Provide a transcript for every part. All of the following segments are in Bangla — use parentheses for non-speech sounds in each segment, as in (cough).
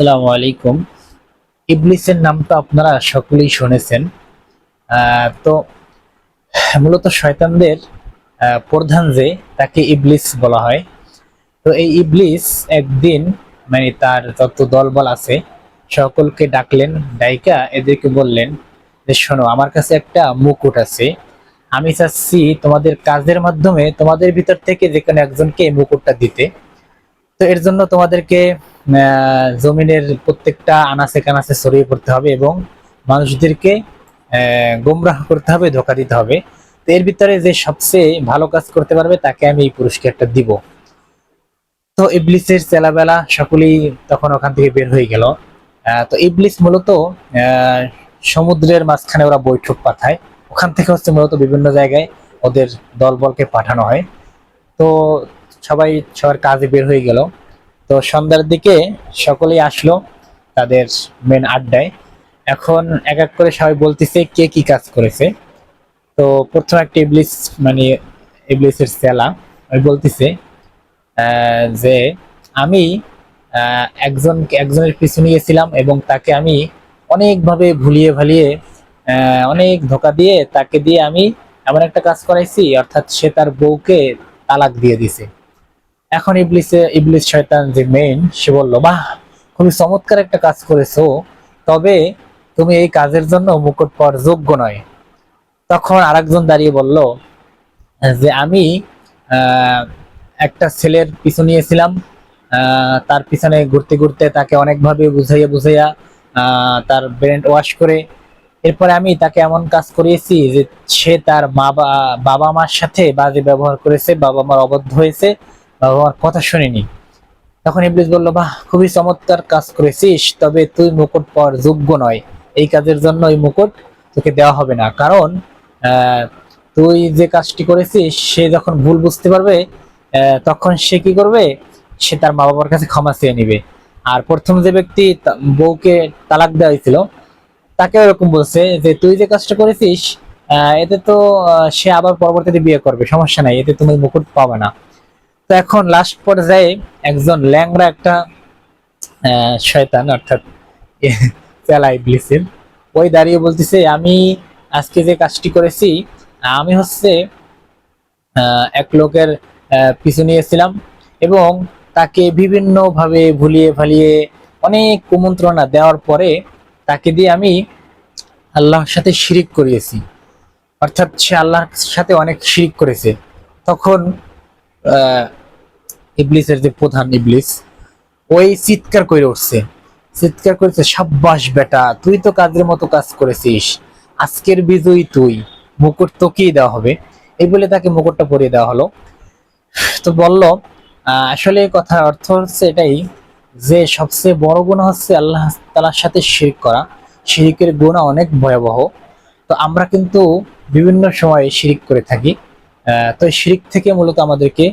আসসালামু আলাইকুম। ইবলিসের নাম তো আপনারা সকলেই শুনেছেন। তো মূলত শয়তানদের প্রধান যে, তাকে ইবলিস বলা হয়। তো এই ইবলিস একদিন মানে তার যত দলবল আছে, সকলকে ডাকলেন, ডাইকা এদেরকে বললেন যে, শোনো, আমার কাছে একটা মুকুট আছে। আমি চাচ্ছি তোমাদের কাজের মাধ্যমে তোমাদের ভিতর থেকে যে কোনো একজনকে এই মুকুটটা দিতে। তো এর জন্য তোমাদেরকে জমিনের প্রত্যেকটা আনাচে কানাচে ছড়িয়ে পড়তে হবে এবং মানুষদেরকে গোমরাহ করতে হবে, ধোকা দিতে হবে। তো এর ভিতরে যে সবচেয়ে ভালো কাজ করতে পারবে তাকে আমি এই পুরস্কারটা দিব। তো ইবলিসের চেলাবেলা সকলেই তখন ওখান থেকে বের হয়ে গেল। তো ইবলিস মূলত সমুদ্রের মাঝখানে ওরা বৈঠক পাঠায়। ওখান থেকে হচ্ছে মূলত বিভিন্ন জায়গায় ওদের দলবলকে পাঠানো হয়। তো সবাই সবার কাজে বের হয়ে গেল। তো সন্ধ্যার দিকে সকলেই আসলো তাদের মেন আড্ডায়। এখন এক এক করে সবাই বলতেছে কে কি কাজ করেছে। তো প্রথম একটা ইবলিস মানে ইবলিসের সেলা ওই বলতেছে যে আমি একজন, একজনের পিছনে গেছিলাম এবং তাকে আমি অনেকভাবে ভুলিয়ে ভালিয়ে অনেক ধোকা দিয়ে তাকে দিয়ে আমি এমন একটা কাজ করাইছি, অর্থাৎ সে তার বউকে তালাক দিয়ে দিছে এখন ইবলিসে, ইবলিস শয়তান যে মেইন সে বলল, বাহ খুবই চমৎকার একটা কাজ করেছ। তবে তুমি এই কাজের জন্য মুকুট পাওয়ার যোগ্য নয়। তখন আরেকজন দাঁড়িয়ে বলল, যে আমি একটা ছেলের পিছু নিয়েছিলাম। তার পিছনে ঘুরতে ঘুরতে তাকে অনেকভাবে বুঝাইয়া বুঝাইয়া তার ব্রেন ওয়াশ করে, এরপরে আমি তাকে এমন কাজ করিয়েছি যে সে তার মা, বাবা মার সাথে বাজে ব্যবহার করেছে বাবা মার অবদ্ধ হয়েছে বাবা কথা শুনিনি। তখন ইবলিস বলল, বাহ, খুবই চমৎকার কাজ করেছিস, তবে তুই মুকুট পাওয়ার যোগ্য নয়। এই কাজের জন্য ওই মুকুট তোকে দেওয়া হবে না। কারণ তুই যে কাজটি করেছিস, সে যখন ভুল বুঝতে পারবে তখন সে কি করবে? সে তার মা বাবার কাছে ক্ষমা চেয়ে নিবে। আর প্রথম যে ব্যক্তি বউকে তালাক দেওয়া হয়েছিল, তাকে এরকম বলছে যে, তুই যে কাজটা করেছিস এতে তো সে আবার পরবর্তীতে বিয়ে করবে, সমস্যা নাই, এতে তুমি মুকুট পাবে না। তো এখন লাস্ট পর্যায়ে একজন ল্যাংড়া একটা শয়তান অর্থাৎ (laughs) চেলা ইবলিসের ওই দাঁড়িয়ে বলতেছে, আমি আজকে যে কাজটি করেছি, আমি হচ্ছে এক লোকের পিছু নিয়েছিলাম এবং তাকে বিভিন্নভাবে ভুলিয়ে ভালিয়ে অনেক কুমন্ত্রণা দেওয়ার পরে তাকে দিয়ে আমি আল্লাহর সাথে শিরিক করিয়েছি। অর্থাৎ সে আল্লাহর সাথে অনেক শিরিক করেছে। তখন ইবলিসের যে প্রধান ইবলিস, ওই চিৎকার করে উঠছে। চিৎকার করেছে সাব্বাস বেটা, তুই তো কাজের মতো কাজ করেছিস। আজকের বিজয়ী তুই। মুকুট তোকেই দেওয়া হবে। এই বলে তাকে মুকুটটা পরিয়ে দেওয়া হলো। তো বলল আসলে কথার অর্থ হচ্ছে এটাই যে সবচেয়ে বড় গুণা হচ্ছে আল্লাহ তালার সাথে শিরিক করা। শিরিকের গুণা অনেক ভয়াবহ। তো আমরা কিন্তু বিভিন্ন সময়ে শিরিক করে থাকি। তো শিরিক থেকে মূলত আমাদেরকে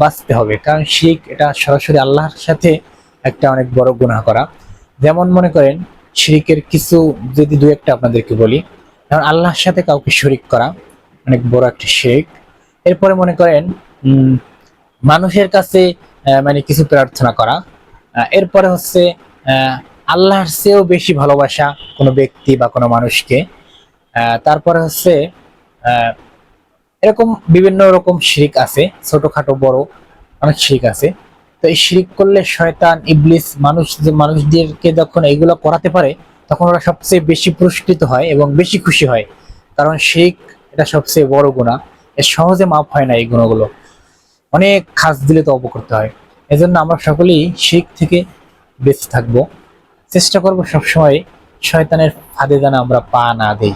বাঁচতে হবে। কারণ শিখ এটা সরাসরি আল্লাহর সাথে একটা অনেক বড় গুনাহ করা। যেমন মনে করেন, শিরিকের কিছু যদি দু একটা আপনাদেরকে বলি, যেমন আল্লাহর সাথে কাউকে শরিক করা, অনেক বড় একটা শিরিক। এরপরে মনে করেন মানুষের কাছে মানে কিছু প্রার্থনা করা। এরপরে হচ্ছে আল্লাহর চেয়েও বেশি ভালোবাসা কোনো ব্যক্তি বা কোনো মানুষকে। তারপরে হচ্ছে এরকম বিভিন্ন রকম শিরিক আছে, ছোটখাটো, বড় অনেক শিরিক আছে। তো এই শিরিক করলে শয়তান, ইবলিস, মানুষ মানুষদেরকে যখন এগুলো করাতে পারে, তখন ওরা সবচেয়ে বেশি পুরস্কৃত হয় এবং বেশি খুশি হয়। কারণ শিরিক এটা সবচেয়ে বড় গুণা এর সহজে মাপ হয় না এই গুণগুলো অনেক খাস দিলে তো করতে হয়। এজন্য আমরা সকলেই শিরিক থেকে বেঁচে থাকব। চেষ্টা করব সবসময় শয়তানের ফাঁদে যেন আমরা পা না দেই।